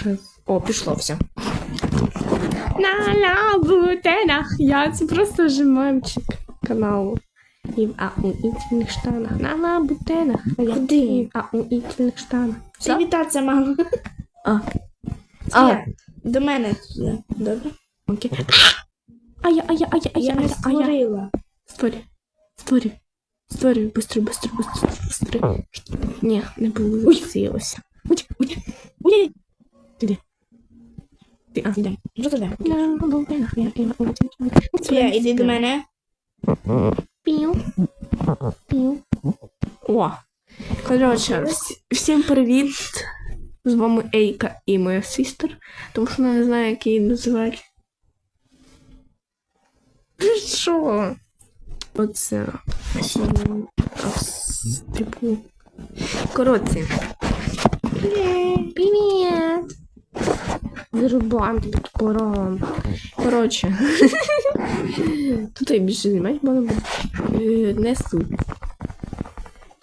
Щас. О, пішло все. На лабутенах. Я це просто вже мемчик каналу. І в ауітельних штанах. На лабутенах. А я Куди? і в ауітельних штанах. Ти вітатися мало. А. А. А, До мене туди. Добре? окей. А я, а я, а я, а я, Я а не я, а я. створила. Створюй. Створюй. Створюй. Быстро, быстро, быстро, быстро. Ні, не получилося. Ой, ой, ой. Ти Ти, а, Йдемо. Що туди? Я лабутенах. Я, я, Софія, іди до мене. Пів. Пів. О. Коротше, всім привіт. З вами Ейка і моя сестер. Тому що вона не знає, як її називати. Що? Оце. Типу. Коротше. Привіт. Вирубаємо тобі топором. Коротше. Тут я більше знімати буду. Е, Не суть.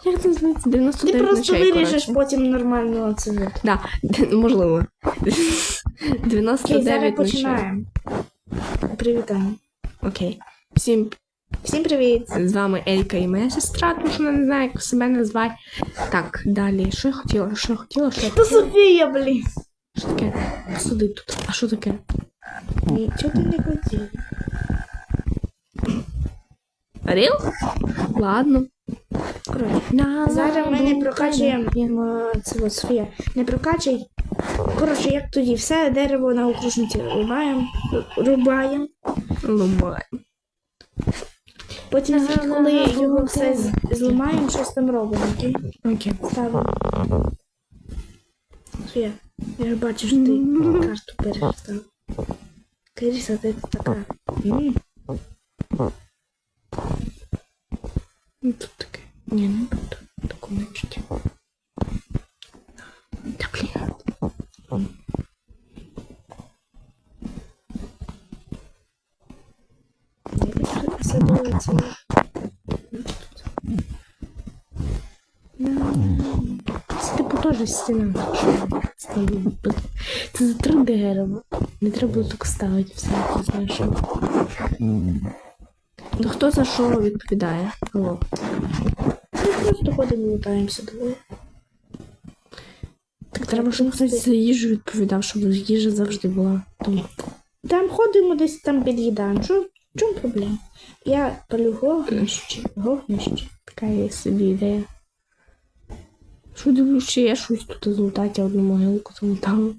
Як це називається? Ти просто ночей, виріжеш коротше. потім нормально це. Да, можливо. Окей, зараз 99 ночей. починаємо. Привітання. Окей. Всім Всім привіт. з вами Елька і моя сестра, тому що вона не знає, як себе назвати. Так, далі. Що я хотіла? Що я хотіла? Що я хотіла? Софія, блін. Що таке? Посуди тут. А що таке? Нічого ти не хотів. Рил? Ладно. Коротше. Зараз ми не прокачуємо це от, Софія. Не прокачуй. Коротше, як тоді, все дерево на окружниці рубаємо, рубаємо. Ломай. Потім, Ага, коли ага, його ага. все з- зламаємо, щось там робимо, окей? Окей. Ставимо. Софія, я ж бачу, що ти карту перестав. Киріса, ти така. М, Ну, Тут таке. Ні, не буду. Документики. Та блін. я Все було це. Це типу теж стіна. Це за три дерева. Не треба було так ставити все, ти знаєш. То хто за що відповідає? Алло. Ми просто ходимо і лутаємося двоє. Так треба, щоб хтось за їжу відповідав, щоб їжа завжди була. Там. Там ходимо десь там під'їдаємо. Що, в чому проблема? Я палю гогнище. Гогнище. Така є собі ідея. Що дивлюсь, ще є щось тут злутати, я одну могилку залутала.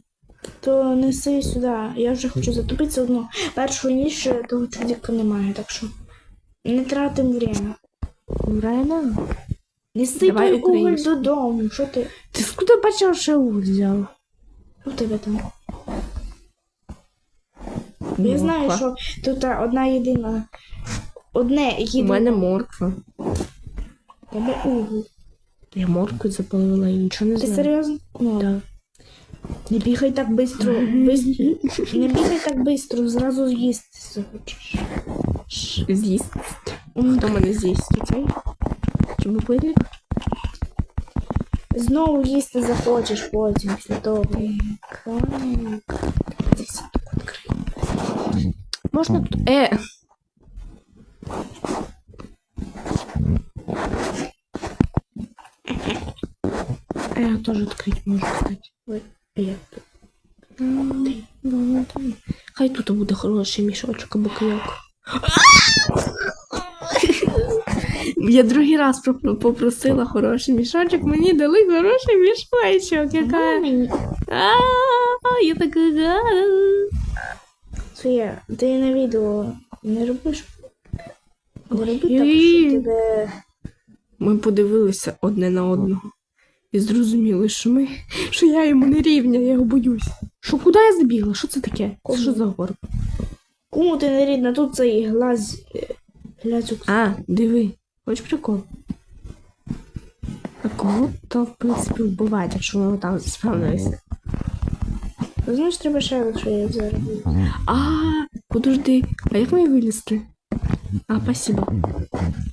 То неси сюди. Я вже хочу затопитися одну. Першого ніж того чоловіка немає, так що не тратимо время. Время? Неси Давай той уголь додому. Що ти? Ти скуда бачив, що я уголь взяв? Що в тебе там? Я знаю, що тут одна єдина. Одне У єдине. мене морква. Тебе уголь. Я моркву запалила і нічого не Ти знаю. серйозно? Да. Не бігай так бистро. Не бігай так бистро, зразу з'їсти захочеш. З'їсть. Хто мене з'їсть? Цей? Чи бубильник? Знову їсти захочеш потім після того. Десь тут відкрий. Можна тут. Е! А я теж відкрити можу, кстати. Ой, як тут? М, ну, там. Хай тут буде хороший мішочок або кийок. Я другий раз попросила хороший мішочок, мені дали хороший мішочок. Яка. А, я така. рада. Софія, ти на відео не робиш? Не роби так, що тебе. Ми подивилися одне на одного і зрозуміли, що ми, що я йому не рівня, я його боюсь. Що куди я забігла? Що це таке? Це що за горб? Кому ти не рідна? Тут цей глаз. е, Глязюк. А, диви, хоч прикол. А кого то, в принципі, вбивати, якщо ми там справилися. Знаєш, треба ще що я зараз. А, подожди, а як мені вилізти? А, спасибо.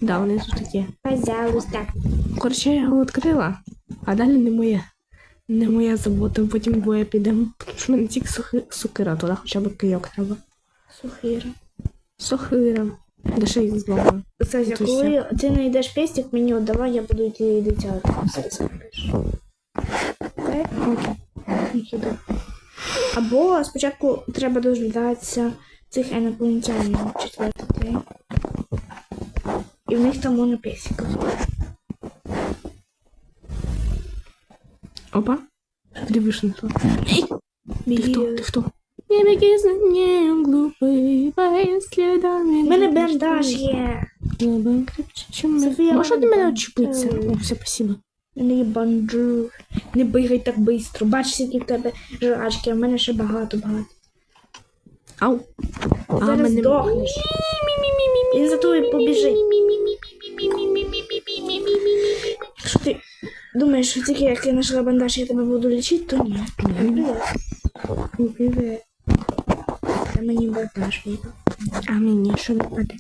Да, вони тут такі. Пожалуйста. Коротше, я його відкрила, а далі не моє. Не моя забота, потім двоє підемо. Тому що в мене тільки сухи... сукира, туди хоча б кийок треба. Сухира. Сухира. Де ще їх зламаю. Це коли ти знайдеш пестик, мені віддавай, я буду йти зробиш. Окей? Окей. Або спочатку треба дождатися цих інопланетянів четвертий день. І в них там можна песика. Опа. Ти вийшов на то. Ти Біги. хто? Ти хто? Не беги за ним, глупий, по слідами. У мене бендаж є. Небо крепче, чим ми. Софія, Можеш від мене бандаж. О, все, спасибо. У мене є банджур. Не бігай так швидко. Бачиш, які в тебе жрачки, а в мене ще багато багато. Ау. А, Зараз мене- здохнеш. Він за тобою побіжить. думаєш, що тільки як я знайшла бандаж, я тебе буду лічити, то ні. Привіт. Привіт. Це мені бандаж випав. А мені що не паде?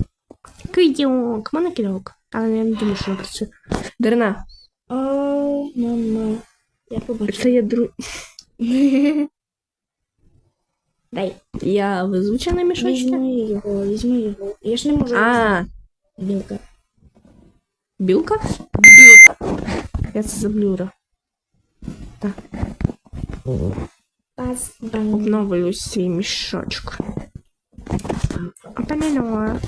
Кидьок, мене кидьок. Але я не думаю, що працює. Дарина, О, мама. Я побачила. це я друг. Дай. Я везуча на мішочки. Візьми його, візьми його. Я ж не можу. А, Білка. білка? Білка. Я це заблюра. Пас бандаж. Обновлю свій мішочок. Опенедора.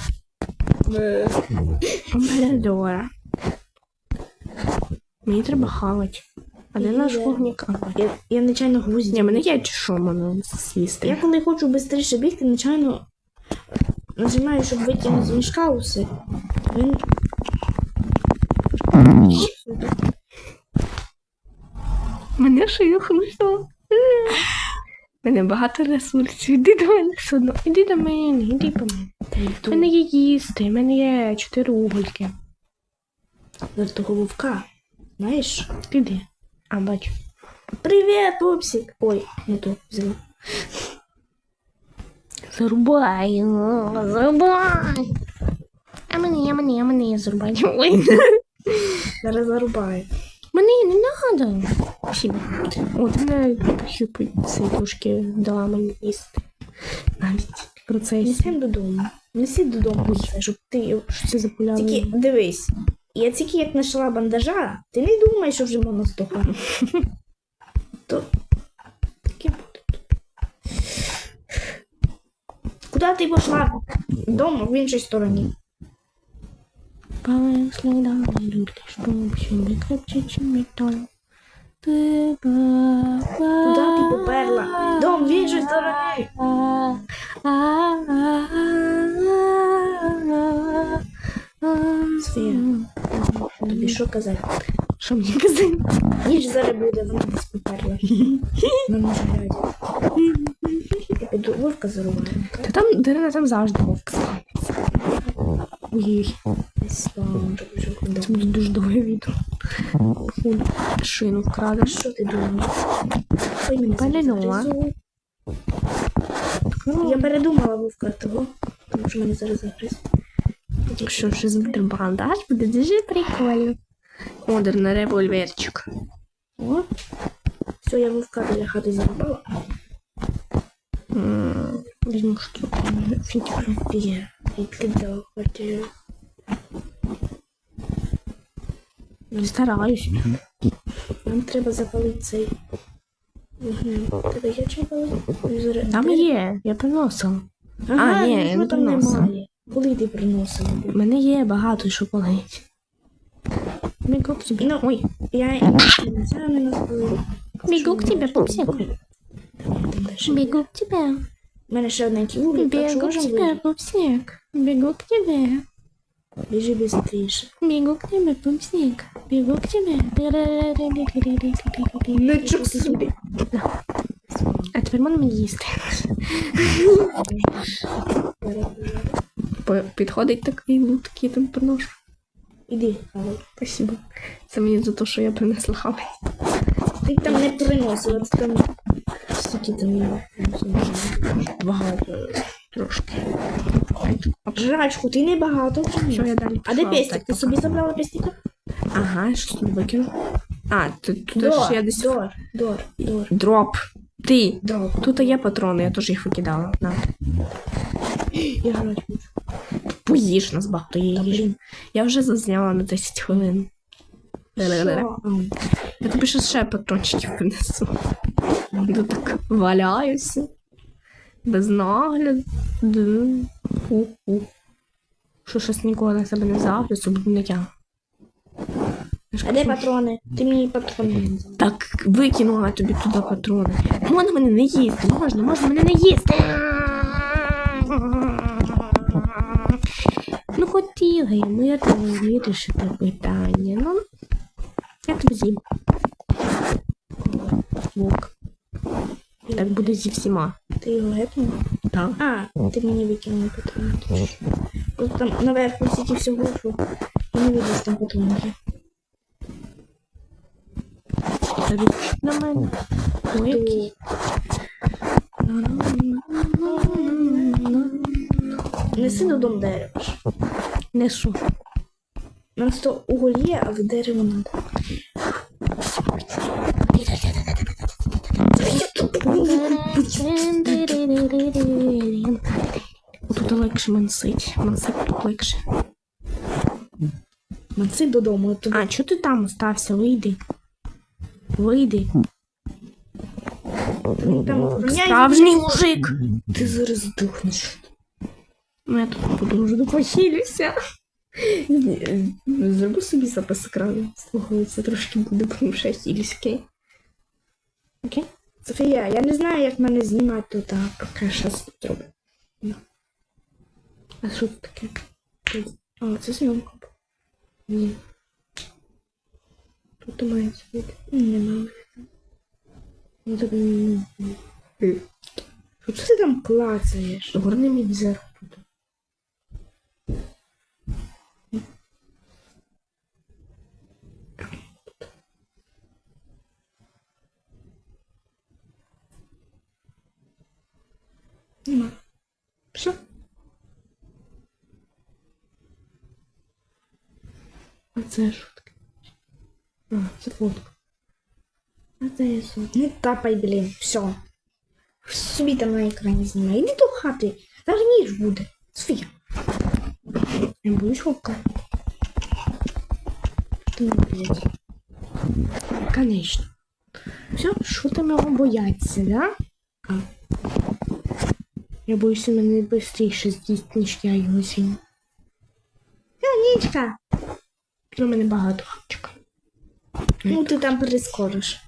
Опенедора. Мені треба хавати. А де наш вогник? Я, я нечайно гвоздь. Ні, мене є чи що мене з'їсти. Я коли хочу швидше бігти, нечайно нажимаю, щоб витягнути з мішка усе. Він. Мене шихнуло. Мене багато ресурсів. Іди до мене все одно. Іди до мене, іди по мене. У мене є їсти, у мене є чотири угольки. До того вовка. Знаєш? Іди. А, бачу. Привіт, пупсик! Ой, не то взяла. Зарубай, зарубай. А мені, а мені, а мені зарубай. Зараз зарубаю. Мені не надо. Спасибо. О, ти мене щупи ці тушки дала мені їсти. Навіть процесі. Несем додому. Неси додому щоб ти. Що це за? Тільки дивись. Я тільки як знайшла бандажа, ти не думай, що вже можна здохати. То таке буде. Куди ти пішла? Дома в іншій стороні. Палим слідами люди, щоб щоб крепче, чим. Куди ти поперла? Дом в іншій стороні. Софія, Тобі що казати? Що мені казати? Ніч зараз буде, вона десь поперла. На глядя. Я піду вовка зарубаю. Та там, Дарина, там завжди вовк. Ой, вже це буде дуже довге відео. Фу, Шину вкрадеш. Що ти думаєш? Ой, мене Я передумала вовка того, тому що мене зараз загриз. Що ж з бандаж буде дуже прикольно. О, Дарина, револьверчик. О, все, я вовка біля хати зарубала. М, Візьму штуку. Фінтіку. Відкидав квартиру. Стараюсь. Нам треба запалити цей вогнем. Тебе є чим палити? Там є, я приносила. Ага, А, ні, я не там приносила. Коли ти приносила? У мене є багато що палить. Бігок тебе. Ну, Ой, Я це не назвала. бігок тебе, пупсик. Бегу тебе. У мене ще одненький вуглик, так що Бегу к можемо тебе, вийти. пупсик. Бегу к тебе. Біжи швидше. Бегу к тебе, пупсик. Бегу к тебе. Нічого собі. А тепер можна мені їсти. Підходить такий лут, який я там приношу. Іди, хавай. Спасибо. Це мені за те, що я принесла хавай. Ти там не приносила, ти там стільки там. Багато. Трошки. Жрачку, ти не багато Що я далі А де пестик? Ти собі забрала пестика? Ага, щось тут викинув. А, тут, тут ж я десь. дор, дор, дор, Дроп. Ти. дроп. Тут є патрони, я теж їх викидала. На. Я хочу. Поїж нас багато Та, їж. блін. Я вже зазняла на 10 хвилин. Що? Я тобі ще ще патрончиків принесу. Тут так валяюся. Без нагляду. Ху-ху. Що щось ніколи на себе не взяв, це буду не я. Я А де патрони? Ти мені патрони. Так викинула тобі туди патрони. Можна мене не їсти, можна, можна мене не їсти. Ну хотіла я мирно вирішити питання. Ну, я тобі з'їм. Вок. Так буде зі всіма. Ти його гепнув? Так. А, ти мені викинув патрони. Просто там наверху стільки всього, що я не видиш там патронки. На мене. Ой, який. Неси додому дерево. Несу. У нас то уголь є, а в дерево надо. Легше мансить. Мансить тут легше. Неси додому. То... А, чого ти там остався? Вийди. Вийди. Справжній мужик. Ти зараз здохнеш. Ну, я тут буду вже допохилюся. Зроби собі запис екрану. Слухай, це трошки буде, тому що я хилюсь, окей? Окей? Софія, я не знаю, як мене знімати тут, а поки щас зроблю. А що це таке? А, це зйомка. Ні. Тут має бути. Немає. Ну, тобі не Що ти там клацаєш? Горний мій візер тут. Нема. Все. А це таке? А, це фотка. А це я сон. Не тапай, блін, все. Собі там на екрані знімай. Іди до хати. Зараз ніч буде. Софія. Я боюсь вовка. Ти не блядь. Конечно. Все, що там його бояться, да? А. Я боюся мене швидше з'їсть, ніж я його з'їм. Нічка. У мене багато хавчика. Ну ти там перескориш.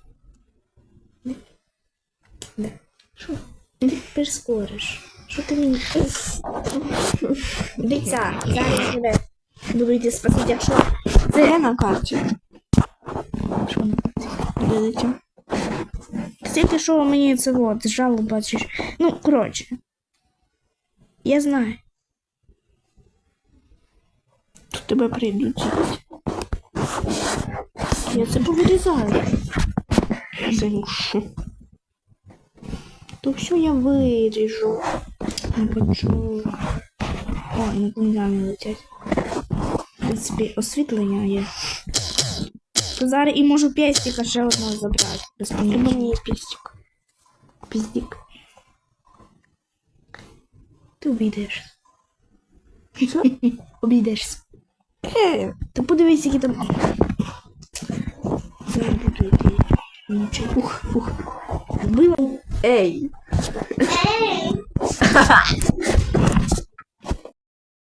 Де? Що? Ти перескориш. Що ти мені? Дивіться, зараз буду йти спасати, якщо Це на карті. Що не Дивіться. Кстати, що мені це от, жало бачиш. Ну, коротше. Я знаю. Тут тебе прийдуть. Я це повирізаю. Занюшу. То все я виріжу. Не хочу. О, інопланетяни летять. В принципі, освітлення є. То зараз і можу пестика ще одного забрати. Без поняття. мені пістик. Піздік. Ти обійдеш. Що? Обійдешся. Е, Та подивись, які там. Зараз буду йти. Нічого. ух, ух. Вбила. Ей!